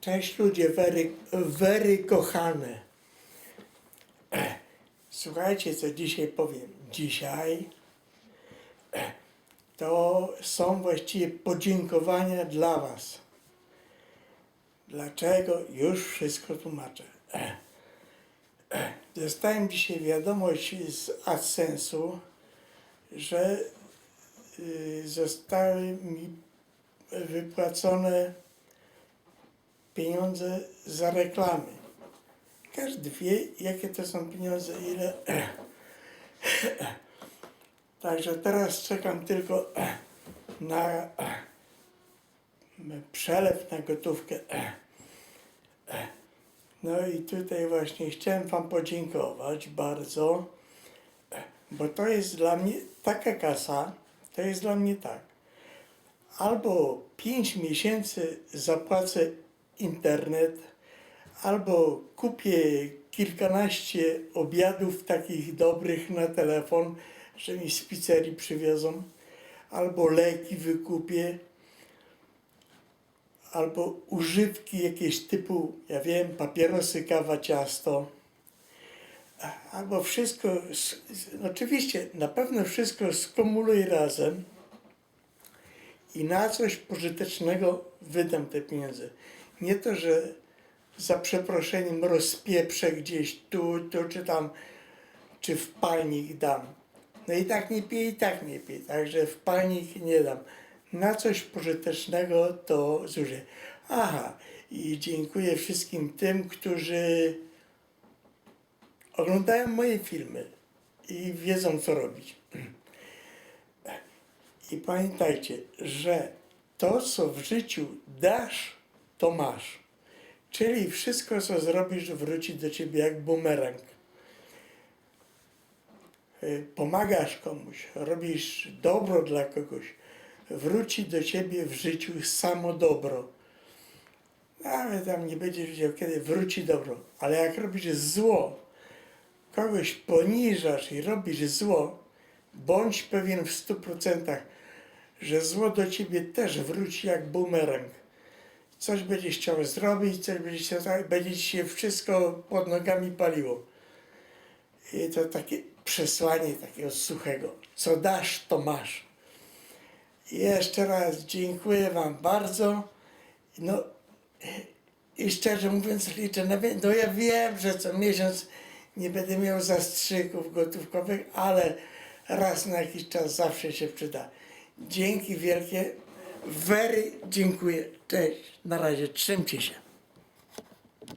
Cześć ludzie, wery, wery kochane. Słuchajcie, co dzisiaj powiem. Dzisiaj to są właściwie podziękowania dla Was. Dlaczego? Już wszystko tłumaczę. Dostałem dzisiaj wiadomość z AdSense'u, że y, zostały mi wypłacone pieniądze za reklamy. Każdy wie, jakie to są pieniądze, ile. Także teraz czekam tylko na przelew na gotówkę. No i tutaj właśnie chciałem Wam podziękować bardzo, bo to jest dla mnie taka kasa, to jest dla mnie tak. Albo 5 miesięcy zapłacę internet, albo kupię kilkanaście obiadów takich dobrych na telefon, że mi z pizzerii przywiozą, albo leki wykupię, albo używki jakieś typu, ja wiem, papierosy, kawa, ciasto, albo wszystko, oczywiście na pewno wszystko skumuluję razem i na coś pożytecznego wydam te pieniądze. Nie to, że za przeproszeniem rozpieprzę gdzieś tu, tu czy tam, czy w palnik dam. No i tak nie piję, i tak nie piję, także w palnik nie dam. Na coś pożytecznego to zużyję. Aha, i dziękuję wszystkim tym, którzy oglądają moje filmy i wiedzą, co robić. I pamiętajcie, że to, co w życiu dasz, to masz. Czyli wszystko, co zrobisz, wróci do ciebie jak bumerang. Y, Pomagasz komuś, robisz dobro dla kogoś, wróci do ciebie w życiu samo dobro. Nawet tam nie będziesz wiedział, kiedy wróci dobro, ale jak robisz zło, kogoś poniżasz i robisz zło, bądź pewien w stu procentach, że zło do ciebie też wróci jak bumerang. Coś będziesz chciał zrobić, coś chciał zrobić, będzie się wszystko pod nogami paliło. I to takie przesłanie takiego suchego. Co dasz, to masz. I jeszcze raz dziękuję Wam bardzo. No i szczerze mówiąc liczę na wie- No ja wiem, że co miesiąc nie będę miał zastrzyków gotówkowych, ale raz na jakiś czas zawsze się przyda. Dzięki wielkie. Wery dziękuję. Cześć. Na razie. Trzymcie się.